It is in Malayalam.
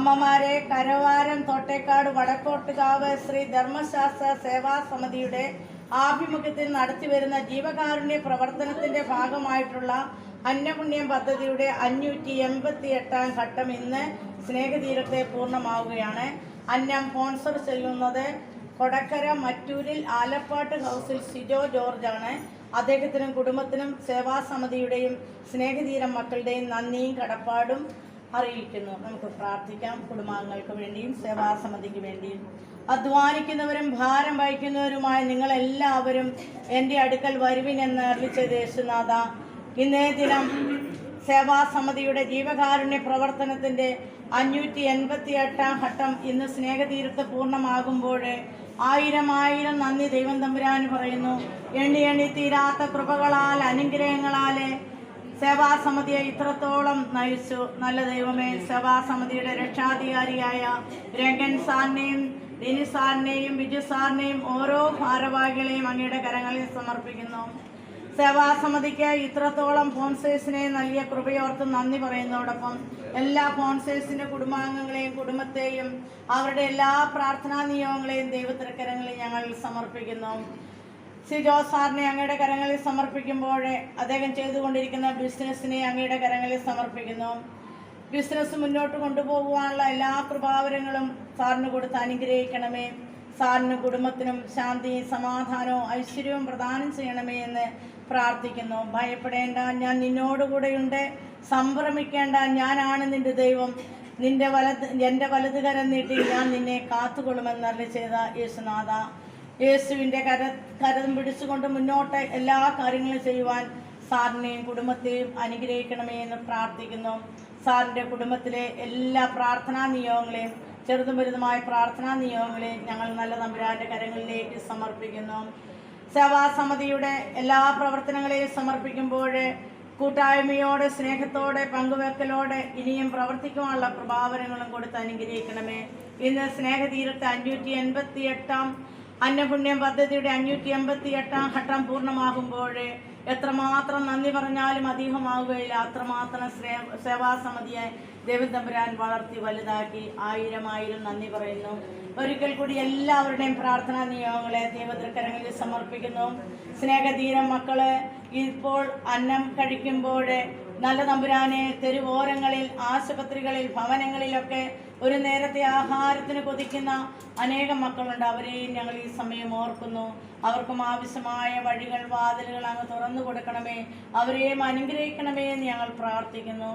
അമ്മമാരെ കരവാരം തോട്ടേക്കാട് വടക്കോട്ടുകാവ് ശ്രീ ധർമ്മശാസ്ത്ര സേവാ സമിതിയുടെ ആഭിമുഖ്യത്തിൽ നടത്തിവരുന്ന ജീവകാരുണ്യ പ്രവർത്തനത്തിന്റെ ഭാഗമായിട്ടുള്ള അന്നപുണ്യം പദ്ധതിയുടെ അഞ്ഞൂറ്റി എൺപത്തി എട്ടാം ഘട്ടം ഇന്ന് സ്നേഹതീരത്തെ പൂർണമാവുകയാണ്. അന്നം സ്പോൺസർ ചെയ്യുന്നത് കൊടക്കര മറ്റൂരിൽ ആലപ്പാട്ട് ഹൗസിൽ സിജോ ജോർജാണ്. അദ്ദേഹത്തിനും കുടുംബത്തിനും സേവാസമിതിയുടെയും സ്നേഹതീരം മക്കളുടെയും നന്ദിയും കടപ്പാടും. അറിയിക്കുന്നു. നമുക്ക് പ്രാർത്ഥിക്കാം. കുടുംബാംഗങ്ങൾക്ക് വേണ്ടിയും സേവാസമിതിക്ക് വേണ്ടിയും. അധ്വാനിക്കുന്നവരും ഭാരം വഹിക്കുന്നവരുമായ നിങ്ങളെല്ലാവരും എന്റെ അടുക്കൽ വരുവിനെന്ന് അറിയിച്ചത് യേശുനാഥ ഇന്നേ ദിനം സേവാസമിതിയുടെ ജീവകാരുണ്യ പ്രവർത്തനത്തിന്റെ അഞ്ഞൂറ്റി എൺപത്തി എട്ടാം ഘട്ടം ഇന്ന് സ്നേഹതീരത്ത് പൂർണമാകുമ്പോൾ ആയിരം ആയിരം നന്ദി ദൈവം തമ്പുരാൻ പറയുന്നു. എണ്ണി എണ്ണി തീരാത്ത കൃപകളാൽ അനുഗ്രഹങ്ങളാലെ സേവാസമിതിയെ ഇത്രത്തോളം നയിച്ചു. നല്ല ദൈവമേ സേവാസമിതിയുടെ രക്ഷാധികാരിയായ രംഗൻ സാറിനെയും ദിനി സാറിനെയും ബിജു സാറിനെയും ഓരോ ഭാരവാഹികളെയും അങ്ങയുടെ കരങ്ങളിൽ സമർപ്പിക്കുന്നു. സേവാസമിതിക്ക് ഇത്രത്തോളം ഫോൺസേഴ്സിനെ നൽകിയ കൃപയോർത്ത് നന്ദി പറയുന്നതോടൊപ്പം എല്ലാ ഫോൺസേഴ്സിന്റെ കുടുംബാംഗങ്ങളെയും കുടുംബത്തെയും അവരുടെ എല്ലാ പ്രാർത്ഥനാ നിയോഗങ്ങളെയും ദൈവത്തിരക്കരങ്ങളിൽ ഞങ്ങൾ സമർപ്പിക്കുന്നു. സിജോ സാറിനെ അങ്ങയുടെ കരങ്ങളിൽ സമർപ്പിക്കുമ്പോൾ അദ്ദേഹം ചെയ്തുകൊണ്ടിരിക്കുന്ന ബിസിനസ്സിനെ അങ്ങയുടെ കരങ്ങളിൽ സമർപ്പിക്കുന്നു. ബിസിനസ് മുന്നോട്ട് കൊണ്ടുപോകുവാനുള്ള എല്ലാ കൃപാവരങ്ങളും സാറിന് കൊടുത്ത് അനുഗ്രഹിക്കണമേ. സാറിന് കുടുംബത്തിനും ശാന്തി സമാധാനവും ഐശ്വര്യവും പ്രദാനം ചെയ്യണമേ എന്ന് പ്രാർത്ഥിക്കുന്നു. ഭയപ്പെടേണ്ട ഞാൻ നിന്നോടുകൂടെയുണ്ട് സംഭ്രമിക്കേണ്ട ഞാനാണ് നിന്റെ ദൈവം. നിന്റെ വലത് എന്റെ വലതുകരം നീട്ടി ഞാൻ നിന്നെ കാത്തുകൊള്ളുമെന്ന് ചെയ്ത യേശുനാഥ. യേശുവിന്റെ കര കരം പിടിച്ചുകൊണ്ട് മുന്നോട്ട് എല്ലാ കാര്യങ്ങളും ചെയ്യുവാൻ സാറിനെയും കുടുംബത്തെയും അനുഗ്രഹിക്കണമേ എന്ന് പ്രാർത്ഥിക്കുന്നു. സാറിന്റെ കുടുംബത്തിലെ എല്ലാ പ്രാർത്ഥനാ നിയോഗങ്ങളെയും ചെറുതും വലുതുമായ പ്രാർത്ഥനാ നിയോഗങ്ങളെയും ഞങ്ങൾ നല്ല തമ്പുരാന്റെ കരങ്ങളിലേക്ക് സമർപ്പിക്കുന്നു. സേവാസമിതിയുടെ എല്ലാ പ്രവർത്തനങ്ങളെയും സമർപ്പിക്കുമ്പോൾ കൂട്ടായ്മയോടെ സ്നേഹത്തോടെ പങ്കുവെക്കലോടെ ഇനിയും പ്രവർത്തിക്കുവാനുള്ള പ്രഭാവനങ്ങളും കൊടുത്ത് അനുഗ്രഹിക്കണമേ. ഇന്ന് സ്നേഹതീരത്തെ അഞ്ഞൂറ്റി എൺപത്തി എട്ടാം അന്നപുണ്യം പദ്ധതിയുടെ അഞ്ഞൂറ്റി എൺപത്തി എട്ടാം ഘട്ടം പൂർണമാകുമ്പോൾ എത്രമാത്രം നന്ദി പറഞ്ഞാലും അധികമാവുകയില്ല അത്രമാത്രം സേവാസമിതിയെ ദേവതമ്പുരാൻ വളർത്തി വലുതാക്കി ആയിരം ആയിരം നന്ദി പറയുന്നു. ഒരിക്കൽ കൂടി എല്ലാവരുടെയും പ്രാർത്ഥനാ നിയോഗങ്ങളെ ദൈവതൃക്കരങ്ങളിൽ സമർപ്പിക്കുന്നു. സ്നേഹധീരം മക്കൾ ഇപ്പോൾ അന്നം കഴിക്കുമ്പോൾ നല്ല തമ്പുരാനെ തെരുവോരങ്ങളിൽ ആശുപത്രികളിൽ ഭവനങ്ങളിലൊക്കെ ഒരു നേരത്തെ ആഹാരത്തിന് കൊതിക്കുന്ന അനേകം മക്കളുണ്ട്. അവരെയും ഞങ്ങൾ ഈ സമയം ഓർക്കുന്നു. അവർക്കും ആവശ്യമായ വഴികൾ വാതിലുകൾ അങ്ങ് തുറന്നു കൊടുക്കണമേ. അവരെയും അനുഗ്രഹിക്കണമേ എന്ന് ഞങ്ങൾ പ്രാർത്ഥിക്കുന്നു.